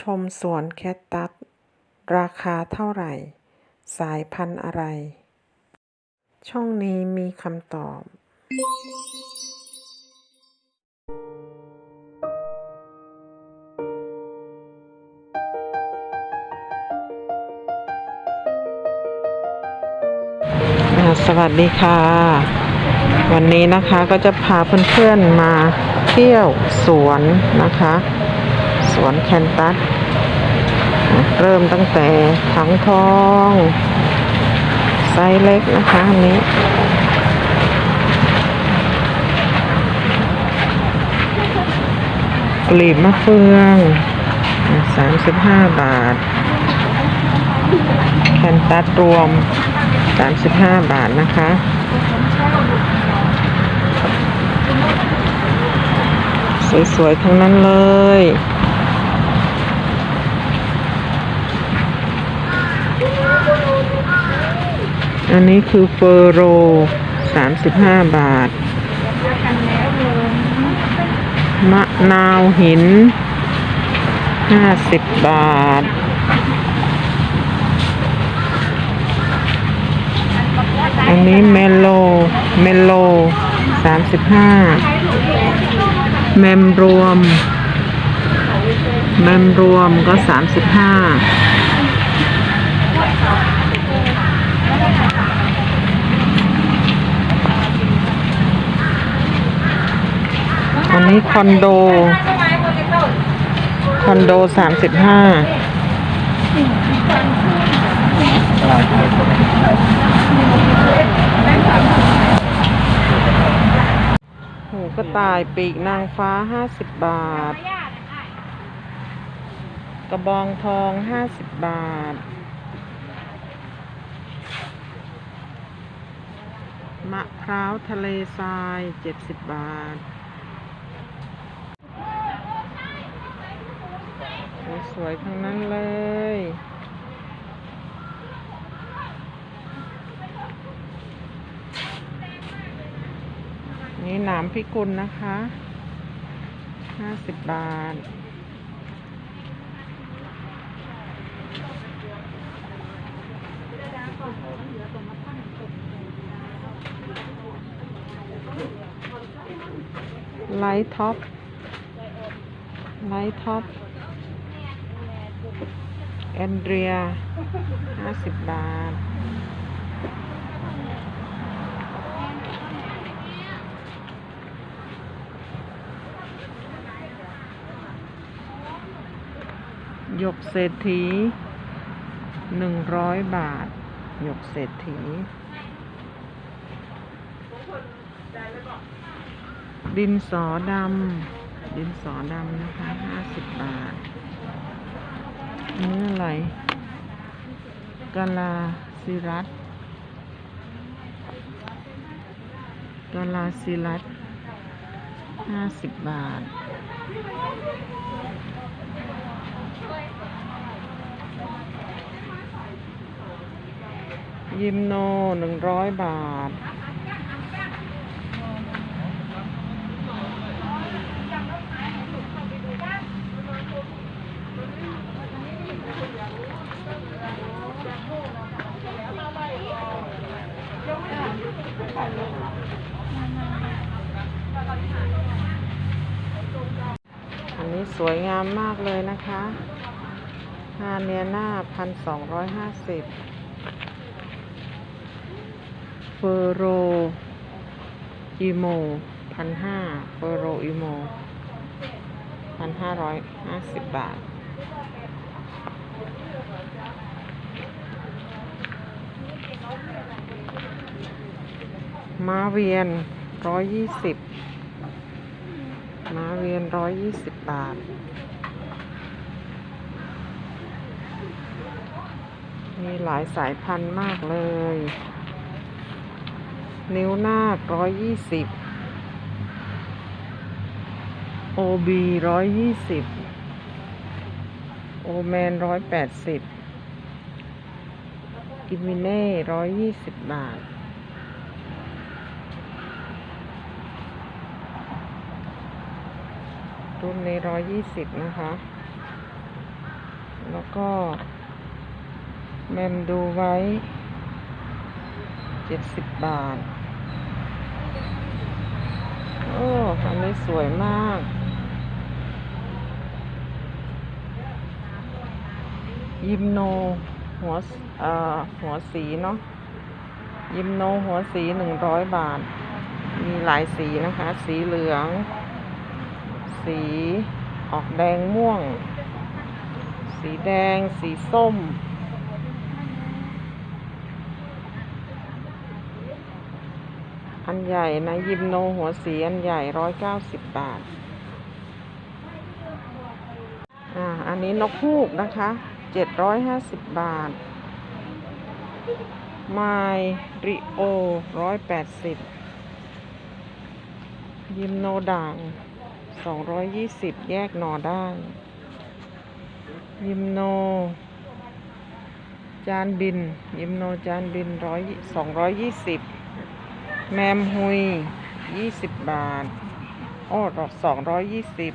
ชมสวนแคคตัส ราคาเท่าไหร่ สายพันธุ์อะไร ช่องนี้มีคำตอบ สวัสดีค่ะ วันนี้นะคะก็จะพาเพื่อนๆมาเที่ยวสวนนะคะ วนแคนตัส เริ่มตั้งแต่ถังทอง ไซส์เล็กนะคะอันนี้กลีบมะเฟืองสามสิบห้าบาท แคนตัสรวม 35 บาทนะคะสวยๆ ทั้งนั้นเลย อันนี้คือเฟอร์โร35บาท มะนาวหิน50บาท อันนี้เมโล เมโล35เมมรวมเมมรวมก็35 อันนี้ คอนโด คอนโด35หูกระต่ายปีกนางฟ้า50บบาท กระบองทอง50บบาท มะพร้าวทะเลทราย70บาท สวยๆทั้งนั้นเลย นี่หนามพิกุลนะคะห้าสิบบาท ไลท์ท็อปไลท์ท็อป แอนเดรียห้าสิบบาท หยกเศรษฐีหนึ่งร้อยบาท หยกเศรษฐี ดินสอดำ ดินสอดำนะคะห้าสิบบาท นนี้อะไรกาลาซิรัตกาลาซิรัตห้าสิบบาท ยิมโนหนึ่งร้อยบาท อันนี้ สวยงามมากเลยนะคะฮาเนียนาพันสองร้อยห้าสิบเฟอร์โรอีโมพันห้าเฟอร์โรอีโมพันห้าร้อยห้าสิบบาทม้าเวียนร้อยยี่สิบ ม้าเวียนร้อยยี่สิบบาท มีหลายสายพันธุ์มากเลย นิ้วนาคร้อยยี่สิบโอบีร้อยยี่สิบโอแมนร้อยแปดสิบกิมิเน่ร้อยยี่สิบบาท รุ่นนี้ร้อยยี่สิบนะคะ แล้วก็เมมดูไว้เจ็ดสิบบาท โอ้อันนี้สวยมาก ยิมโนหัวเอ่อหัวสีเนาะยิมโนหัวสีหนึ่งร้อยบาท มีหลายสีนะคะ สีเหลือง สีออกแดงม่วง สีแดง สีส้ม อันใหญ่นะ ยิมโนหัวสีอันใหญ่ร้อยเก้าสิบบาท อ่า อันนี้นกฮูกนะคะเจ็ดร้อยห้าสิบบาท ไมริโอร้อยแปดสิบยิมโนด่าง สองร้อยยี่สิบแยกนอได้ยิมโน จานบิน ยิมโนจานบินร้อยสองร้อยยี่สิบแมมฮุยยี่สิบบาท โอ้ดอกสองร้อยยี่สิบ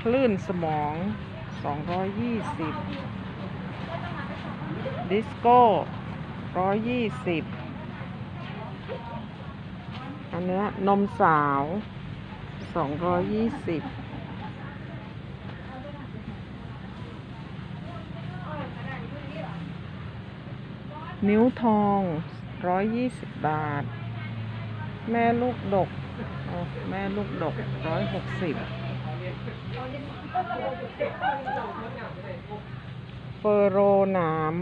คลื่นสมองสองร้อยยี่สิบดิสโก้ร้อยยี่สิบอันเนี้ยนมสาว สองร้อยยี่สิบนิ้วทองร้อยยี่สิบบาท แม่ลูกดกแม่ลูกดกร้อยหกสิบเฟอร์โรหนาม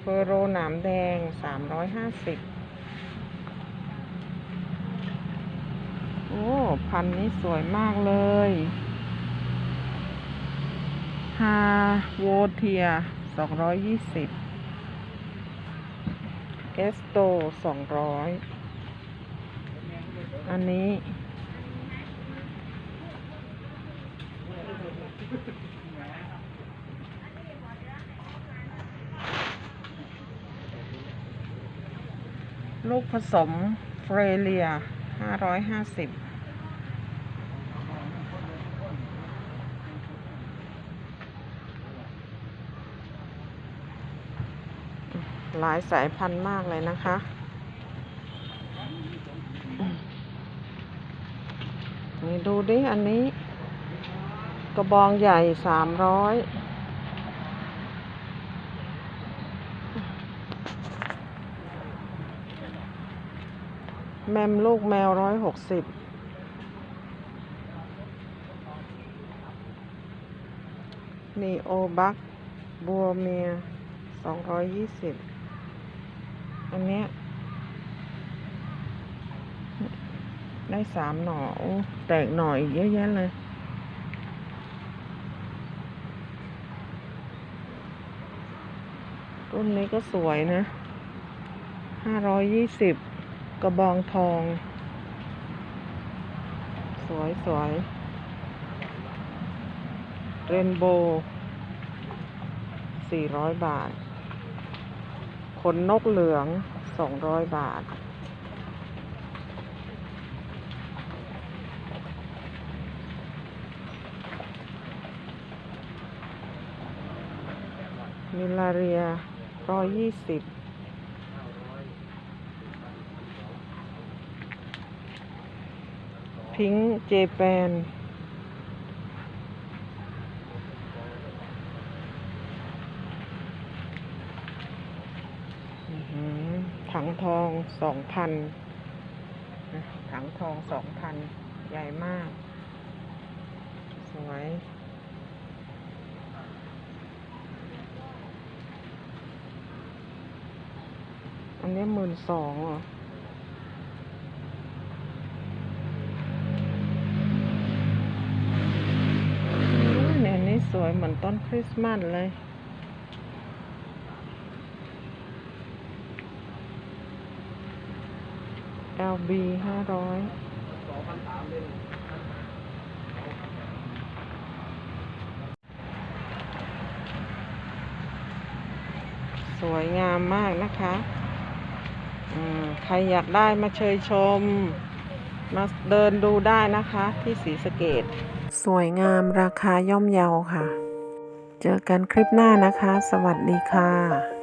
เฟอร์โรหนามแดงสามร้อยห้าสิบ อ้พันนี้สวยมากเลยฮาโวเทียสองร้อยยี่สิบเอสโตสองร้อยอันนี้ ลูกผสมเฟรเลียห้าร้อยห้าสิบ หลายสายพันธุ์มากเลยนะคะ นี่ดูดิ อันนี้ กระบองใหญ่สามร้อยแมมลูกแมวร้อยหกสิบนีโอบัก บัวเมียสองร้อยยี่สิบ อันเนี้ยได้สามหน่อโอ้แตกหน่ออีกเยอะแยะเลยรุ่นนี้ก็สวยนะห้าร้อยยี่สิบกระบองทอง สวยสวยเรนโบว์สี่ร้อยบาท ขนนกเหลืองสองร้อยบาท มิลาเรียร้อยยี่สิบพิงค์เจแปนอื้อหือถัง ทองสองพันถังทองสองพันใหญ่มาก สวยอันนี้หมื่นสองเหรออุ๊ยเนี่ยอันนี้สวยเหมือนต้นคริสต์มาสเลย LB ห้าร้อยสวยงามมากนะคะอืมใครอยากได้มาเชยชม มาเดินดูได้นะคะที่ศรีสเกดสวยงามราคาย่อมเยาค่ะ เจอกันคลิปหน้านะคะ สวัสดีค่ะ